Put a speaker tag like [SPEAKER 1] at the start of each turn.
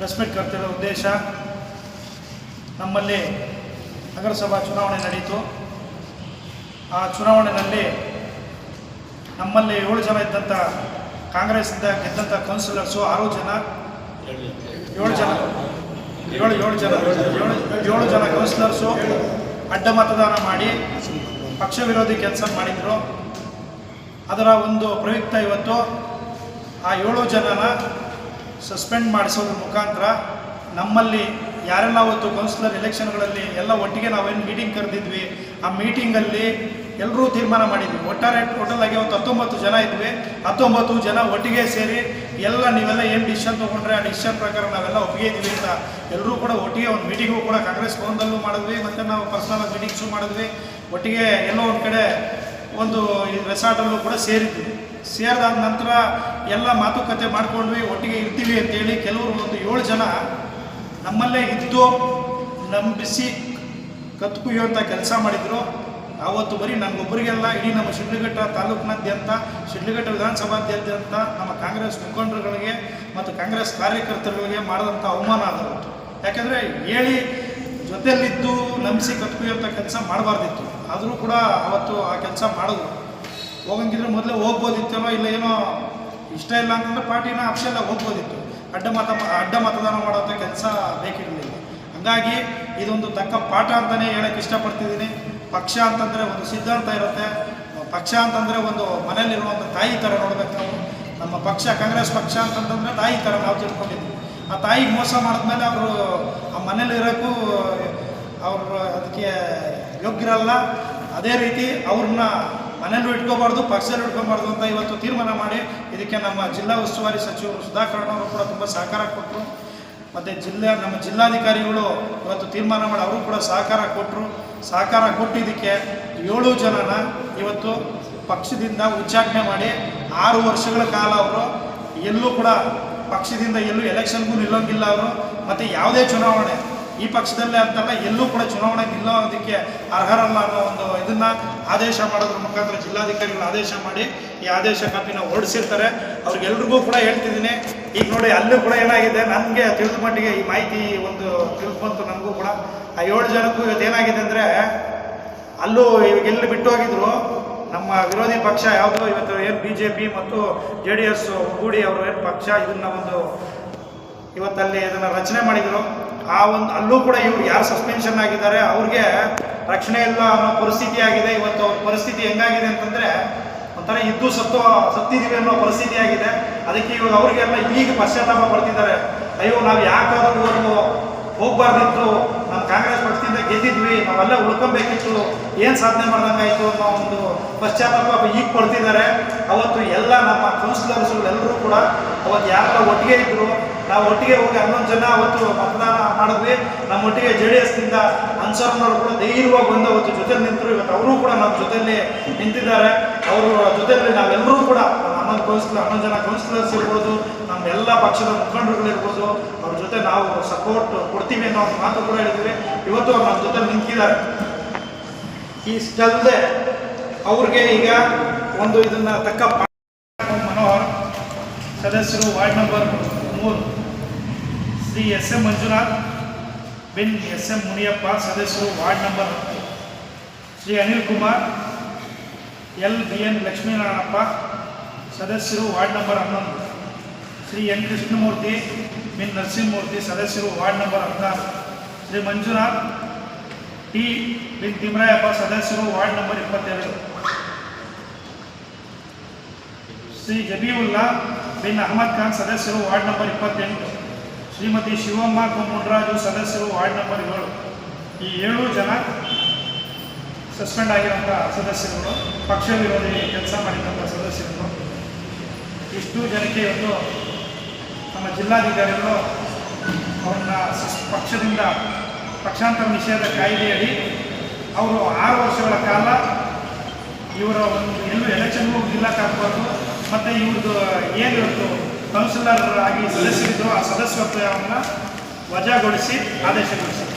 [SPEAKER 1] Meet ಕರ್ತಿರೋ ಉದ್ದೇಶ ನಮ್ಮಲ್ಲಿ ನಗರಸಭಾ ಚುನಾವಣೆ ನಡೆಯಿತು ಆ ಚುನಾವಣೆಯಲ್ಲಿ ನಮ್ಮಲ್ಲಿ ಏಳು ಜನ ಇದ್ದಂಥ ಕಾಂಗ್ರೆಸ್ಸಿಂದ ಗೆದ್ದಂಥ ಕೌನ್ಸಿಲರ್ಸು ಆರು ಜನ. ಏಳು ಜನ. ಏಳು ಏಳು ಜನ. ಏಳು ಏಳು ಜನ ಕೌನ್ಸಿಲರ್ಸು ಅಡ್ಡ ಮತದಾನ ಮಾಡಿ ಪಕ್ಷ ವಿರೋಧಿ ಕೆಲಸ ಮಾಡಿದರು. ಅದರ ಒಂದು ಪ್ರಯುಕ್ತ ಇವತ್ತು ಆ ಏಳು ಜನನ ಸಸ್ಪೆಂಡ್ ಮಾಡಿಸೋದ್ರ ಮುಖಾಂತರ ನಮ್ಮಲ್ಲಿ ಯಾರೆಲ್ಲ ಅವತ್ತು ಕೌನ್ಸಿಲರ್ ಎಲೆಕ್ಷನ್ಗಳಲ್ಲಿ ಎಲ್ಲ ಒಟ್ಟಿಗೆ ನಾವೇನು ಮೀಟಿಂಗ್ ಕರೆದಿದ್ವಿ, ಆ ಮೀಟಿಂಗಲ್ಲಿ ಎಲ್ಲರೂ ತೀರ್ಮಾನ ಮಾಡಿದ್ವಿ. ಒಟ್ಟಾರೆ ಟೋಟಲ್ ಆಗಿ ಅವತ್ತು ಹತ್ತೊಂಬತ್ತು ಜನ ಇದ್ವಿ. ಹತ್ತೊಂಬತ್ತು ಜನ ಒಟ್ಟಿಗೆ ಸೇರಿ ಎಲ್ಲ ನೀವೆಲ್ಲ ಏನು ಡಿಸಿಷನ್ ತೊಗೊಂಡ್ರೆ ಆ ಡಿಸಿಷನ್ ಪ್ರಕಾರ ನಾವೆಲ್ಲ ಒಪ್ಪಿಗೆ ಇದ್ವಿ ಅಂತ ಎಲ್ಲರೂ ಕೂಡ ಒಟ್ಟಿಗೆ ಒಂದು ಮೀಟಿಂಗು ಕೂಡ ಕಾಂಗ್ರೆಸ್ ಭವನದಲ್ಲೂ ಮಾಡಿದ್ವಿ, ಮತ್ತು ನಾವು ಪರ್ಸನಲ್ ಮೀಟಿಂಗ್ಸು ಮಾಡಿದ್ವಿ. ಒಟ್ಟಿಗೆ ಎಲ್ಲೋ ಒಂದು ಕಡೆ ಒಂದು ರೆಸಾರ್ಟಲ್ಲೂ ಕೂಡ ಸೇರಿದ್ವಿ. ಸೇರಿದಾದ ನಂತರ ಎಲ್ಲ ಮಾತುಕತೆ ಮಾಡಿಕೊಂಡ್ವಿ, ಒಟ್ಟಿಗೆ ಇರ್ತೀವಿ ಅಂತೇಳಿ ಕೆಲವರು ಒಂದು ಏಳು ಜನ ನಮ್ಮಲ್ಲೇ ಇದ್ದು ನಂಬಿಸಿ ಕತ್ತು ಕೆಲಸ ಮಾಡಿದರು. ಆವತ್ತು ಬರೀ ನನಗೊಬ್ಬರಿಗೆಲ್ಲ ಇಡೀ ನಮ್ಮ ಶಿಡ್ಲಘಟ್ಟ ತಾಲೂಕಿನಾದ್ಯಂತ, ಶಿಡ್ಲಘಟ್ಟ ವಿಧಾನಸಭಾದ್ಯಂತ ನಮ್ಮ ಕಾಂಗ್ರೆಸ್ ಮುಖಂಡರುಗಳಿಗೆ ಮತ್ತು ಕಾಂಗ್ರೆಸ್ ಕಾರ್ಯಕರ್ತರುಗಳಿಗೆ ಮಾಡಿದಂಥ ಅವಮಾನ ಅದರತ್ತು ಯಾಕೆಂದರೆ ಹೇಳಿ ಜೊತೆಯಲ್ಲಿದ್ದು ನಂಬಿಸಿ ಕತ್ಕುಯ್ಯುವಂಥ ಕೆಲಸ ಮಾಡಬಾರ್ದಿತ್ತು. ಆದರೂ ಕೂಡ ಅವತ್ತು ಆ ಕೆಲಸ ಮಾಡಿದ್ರು. ಹೋಗಂಗಿದ್ರೆ ಮೊದಲೇ ಹೋಗ್ಬೋದಿತ್ತೇನೋ ಇಲ್ಲ ಏನೋ ಇಷ್ಟ ಇಲ್ಲ ಅಂತಂದ್ರೆ ಪಾರ್ಟಿನ ಆಪ್ಷನ್ ಹೋಗ್ಬೋದಿತ್ತು. ಅಡ್ಡ ಮತ ಅಡ್ಡ ಮತದಾನ ಮಾಡೋಂಥ ಕೆಲಸ ಬೇಕಿರಲಿಲ್ಲ. ಹಂಗಾಗಿ ಇದೊಂದು ತಕ್ಕ ಪಾಠ ಅಂತಲೇ ಹೇಳಕ್ಕೆ ಇಷ್ಟಪಡ್ತಿದ್ದೀನಿ. ಪಕ್ಷ ಅಂತಂದರೆ ಒಂದು ಸಿದ್ಧಾಂತ ಇರುತ್ತೆ. ಪಕ್ಷ ಅಂತಂದರೆ ಒಂದು ಮನೇಲಿರುವಂಥ ತಾಯಿ ಥರ ನೋಡ್ಬೇಕು ನಾವು. ನಮ್ಮ ಪಕ್ಷ ಕಾಂಗ್ರೆಸ್ ಪಕ್ಷ ಅಂತಂದ್ರೆ ತಾಯಿ ಥರ ನಾವು ತಿಳ್ಕೊಂಡಿದ್ವಿ ಆ ತಾಯಿಗೆ ಮೋಸ ಮಾಡಿದ್ಮೇಲೆ ಅವರು ಆ ಮನೇಲಿ ಇರೋಕ್ಕೂ ಅವರು ಅದಕ್ಕೆ ಯೋಗ್ಯರಲ್ಲ. ಅದೇ ರೀತಿ ಅವ್ರನ್ನ ಮನೇಲೂ ಇಟ್ಕೋಬಾರ್ದು ಪಕ್ಷದಲ್ಲೂ ಇಟ್ಕೋಬಾರ್ದು ಅಂತ ಇವತ್ತು ತೀರ್ಮಾನ ಮಾಡಿ ಇದಕ್ಕೆ ನಮ್ಮ ಜಿಲ್ಲಾ ಉಸ್ತುವಾರಿ ಸಚಿವರು ಸುಧಾಕರ್ ಅವರು ಕೂಡ ತುಂಬ ಸಹಕಾರ ಕೊಟ್ಟರು ಮತ್ತು ಜಿಲ್ಲೆ, ನಮ್ಮ ಜಿಲ್ಲಾಧಿಕಾರಿಗಳು ಇವತ್ತು ತೀರ್ಮಾನ ಮಾಡಿ ಅವರು ಕೂಡ ಸಹಕಾರ ಕೊಟ್ಟರು ಸಹಕಾರ ಕೊಟ್ಟಿದ್ದಕ್ಕೆ ಏಳು ಜನನ ಇವತ್ತು ಪಕ್ಷದಿಂದ ಉಚ್ಚಾಟನೆ ಮಾಡಿ ಆರು ವರ್ಷಗಳ ಕಾಲ ಅವರು ಎಲ್ಲೂ ಕೂಡ ಪಕ್ಷದಿಂದ ಎಲ್ಲೂ ಎಲೆಕ್ಷನ್ಗೂ ನಿಲ್ಲೋಂಗಿಲ್ಲ ಅವರು. ಮತ್ತು ಯಾವುದೇ ಚುನಾವಣೆ ಈ ಪಕ್ಷದಲ್ಲೇ ಅಂತಲ್ಲ, ಎಲ್ಲೂ ಕೂಡ ಚುನಾವಣೆ ನಿಲ್ಲೋದಕ್ಕೆ ಅರ್ಹರಲ್ಲ ಅನ್ನೋ ಒಂದು ಇದನ್ನ ಆದೇಶ ಮಾಡೋದ್ರ ಮುಖಾಂತರ ಜಿಲ್ಲಾಧಿಕಾರಿಗಳು ಆದೇಶ ಮಾಡಿ ಈ ಆದೇಶ ಕಾಪಿನ ಹೊರಡಿಸಿರ್ತಾರೆ. ಅವ್ರಿಗೆಲ್ರಿಗೂ ಕೂಡ ಹೇಳ್ತಿದ್ದೀನಿ. ಈಗ ನೋಡಿ, ಅಲ್ಲೂ ಕೂಡ ಏನಾಗಿದೆ? ನನಗೆ ತಿಳಿದ ಮಟ್ಟಿಗೆ ಈ ಮಾಹಿತಿ ಒಂದು ತಿಳಿದು ನನಗೂ ಕೂಡ. ಆ ಏಳು ಜನಕ್ಕೂ ಇವತ್ತು ಏನಾಗಿದೆ ಅಂದರೆ, ಅಲ್ಲೂ ಇವಾಗ ಎಲ್ಲಿ ಬಿಟ್ಟು ಹೋಗಿದ್ರು. ನಮ್ಮ ವಿರೋಧಿ ಪಕ್ಷ ಯಾವುದು? ಇವತ್ತು ಏನು ಬಿ ಜೆ ಪಿ ಮತ್ತು ಜೆ ಡಿ ಎಸ್ ಗೂಡಿ ಅವರು ಏನು ಪಕ್ಷ ಇದನ್ನ ಒಂದು ಇವತ್ತಲ್ಲಿ ಇದನ್ನು ರಚನೆ ಮಾಡಿದರು. ಆ ಒಂದು ಅಲ್ಲೂ ಕೂಡ ಇವ್ರು ಯಾರು ಸಸ್ಪೆನ್ಷನ್ ಆಗಿದ್ದಾರೆ, ಅವ್ರಿಗೆ ರಕ್ಷಣೆ ಇಲ್ಲ ಅನ್ನೋ ಪರಿಸ್ಥಿತಿ ಆಗಿದೆ. ಇವತ್ತು ಅವ್ರ ಪರಿಸ್ಥಿತಿ ಹೆಂಗಾಗಿದೆ ಅಂತಂದರೆ ಒಂಥರ ಇದ್ದು ಸತ್ತು ಸತ್ತಿದ್ದೀವಿ ಅನ್ನೋ ಪರಿಸ್ಥಿತಿ ಆಗಿದೆ. ಅದಕ್ಕೆ ಇವಾಗ ಅವ್ರಿಗೆಲ್ಲ ಈಗ ಪಶ್ಚಾತ್ತಾಪ ಪಡ್ತಿದ್ದಾರೆ. ಅಯ್ಯೋ, ನಾವು ಯಾಕಾದ್ರೂ ಹೋಗ್ಬಾರ್ದಿತ್ತು. ನಮ್ಮ ಕಾಂಗ್ರೆಸ್ ಪಕ್ಷದಿಂದ ಗೆದ್ದಿದ್ವಿ, ನಾವೆಲ್ಲ ಉಳ್ಕೊಬೇಕಿತ್ತು, ಏನು ಸಾಧನೆ ಮಾಡ್ದಂಗಾಯ್ತು ಅನ್ನೋ ಒಂದು ಪಶ್ಚಾತ್ತಾಪ ಈಗ ಕೊಡ್ತಿದ್ದಾರೆ. ಅವತ್ತು ಎಲ್ಲ ನಮ್ಮ ಕೌನ್ಸಿಲರ್ಸ್ಗಳೆಲ್ಲರೂ ಕೂಡ ಅವತ್ತು ಯಾರೆಲ್ಲ ಒಟ್ಟಿಗೆ ಇದ್ರು, ನಾವು ಒಟ್ಟಿಗೆ ಹೋಗಿ ಹನ್ನೊಂದು ಜನ ಅವತ್ತು ಮತದಾನ ಮಾಡಿದ್ವಿ. ನಮ್ಮ ಒಟ್ಟಿಗೆ ಜೆ ಡಿ ಎಸ್ನಿಂದ ಅನ್ಸರ್ನವರು ಕೂಡ ಧೈರ್ಯವಾಗಿ ಬಂದು ಅವತ್ತು ಜೊತೆ ನಿಂತರು. ಇವತ್ತು ಅವರು ಕೂಡ ನಮ್ಮ ಜೊತೆಯಲ್ಲಿ ನಿಂತಿದ್ದಾರೆ. ಅವರು ಜೊತೆಯಲ್ಲಿ ನಾವೆಲ್ಲರೂ ಕೂಡ ಹನ್ನೊಂದು ಕೌನ್ಸಿಲರ್ ಹನ್ನೊಂದು ಜನ ಕೌನ್ಸಿಲರ್ಸ್ ಇರ್ಬೋದು, ನಮ್ಮ ಎಲ್ಲ ಪಕ್ಷದ ಮುಖಂಡರುಗಳಿರ್ಬೋದು ಅವ್ರ ಜೊತೆ ನಾವು ಸಪೋರ್ಟ್ ಕೊಡ್ತೀವಿ ಅನ್ನೋ ಮಾತು ಕೂಡ ಹೇಳಿದ್ವಿ ಇವತ್ತು ಅವ್ರು ನಮ್ಮ ಜೊತೆ ನಿಂತಿದ್ದಾರೆ ಇಷ್ಟಲ್ಲದೆ ಅವ್ರಿಗೆ ಈಗ ಒಂದು ಇದನ್ನ ತಕ್ಕ ಮನೋಹರ್, ಸದಸ್ಯರು ವಾರ್ಡ್ ನಂಬರ್ ಮೂರು. ಶ್ರೀ ಎಸ್ ಎಂ ಮಂಜುನಾಥ್, ಬಿನ್ ಎಸ್ ಎಂ ಮುನಿಯಪ್ಪ, ಸದಸ್ಯರು ward number Shri Anil Kumar, L B N Lakshminarayanappa ಸದಸ್ಯರು ವಾರ್ಡ್ ನಂಬರ್ ಹನ್ನೊಂದು. ಶ್ರೀ ಎನ್ ಕೃಷ್ಣಮೂರ್ತಿ ಮಿನ್ ನರಸಿಂಹಮೂರ್ತಿ ಸದಸ್ಯರು ವಾರ್ಡ್ ನಂಬರ್ ಹದಿನಾರು. ಶ್ರೀ ಮಂಜುನಾಥ್ ಟಿ ಬಿನ್ ತಿಮ್ರಾಯಪ್ಪ ಸದಸ್ಯರು ವಾರ್ಡ್ ನಂಬರ್ ಇಪ್ಪತ್ತೆರಡು. ಶ್ರೀ ಜಬೀವುಲ್ಲಾ ಬಿನ್ ಅಹಮದ್ ಖಾನ್ ಸದಸ್ಯರು ವಾರ್ಡ್ ನಂಬರ್ ಇಪ್ಪತ್ತೆಂಟು. ಶ್ರೀಮತಿ ಶಿವಮ್ಮ ಕುಮುಂಡ್ರಾಜು ಸದಸ್ಯರು ವಾರ್ಡ್ ನಂಬರ್ ಏಳು. ಈ ಏಳು ಜನ ಸಸ್ಪೆಂಡ್ ಆಗಿರೋಂಥ ಸದಸ್ಯರುಗಳು, ಪಕ್ಷ ವಿರೋಧಿ ಕೆಲಸ ಮಾಡಿದಂಥ ಸದಸ್ಯರುಗಳು. ಇಷ್ಟು ಜನಕ್ಕೆ ಇವತ್ತು ನಮ್ಮ ಜಿಲ್ಲಾಧಿಕಾರಿಗಳು ಅವರನ್ನ ಪಕ್ಷದಿಂದ ಪಕ್ಷಾಂತರ ನಿಷೇಧ ಕಾಯ್ದೆಯಡಿ ಅವರು ಆರು ವರ್ಷಗಳ ಕಾಲ ಇವರ ಒಂದು ಎಲ್ಲೂ ಎಲೆಕ್ಷನ್ಗೂ ನಿಲ್ಲಕ್ಕಾಗಬಾರ್ದು ಮತ್ತು ಇವ್ರದ್ದು ಏನು ಕೌನ್ಸಿಲರ್ ಆಗಿ ಸದಸ್ಯರಿದ್ರು ಆ ಸದಸ್ಯತ್ವವನ್ನು ವಜಾಗೊಳಿಸಿ ಆದೇಶಗೊಳಿಸಿದ್ದಾರೆ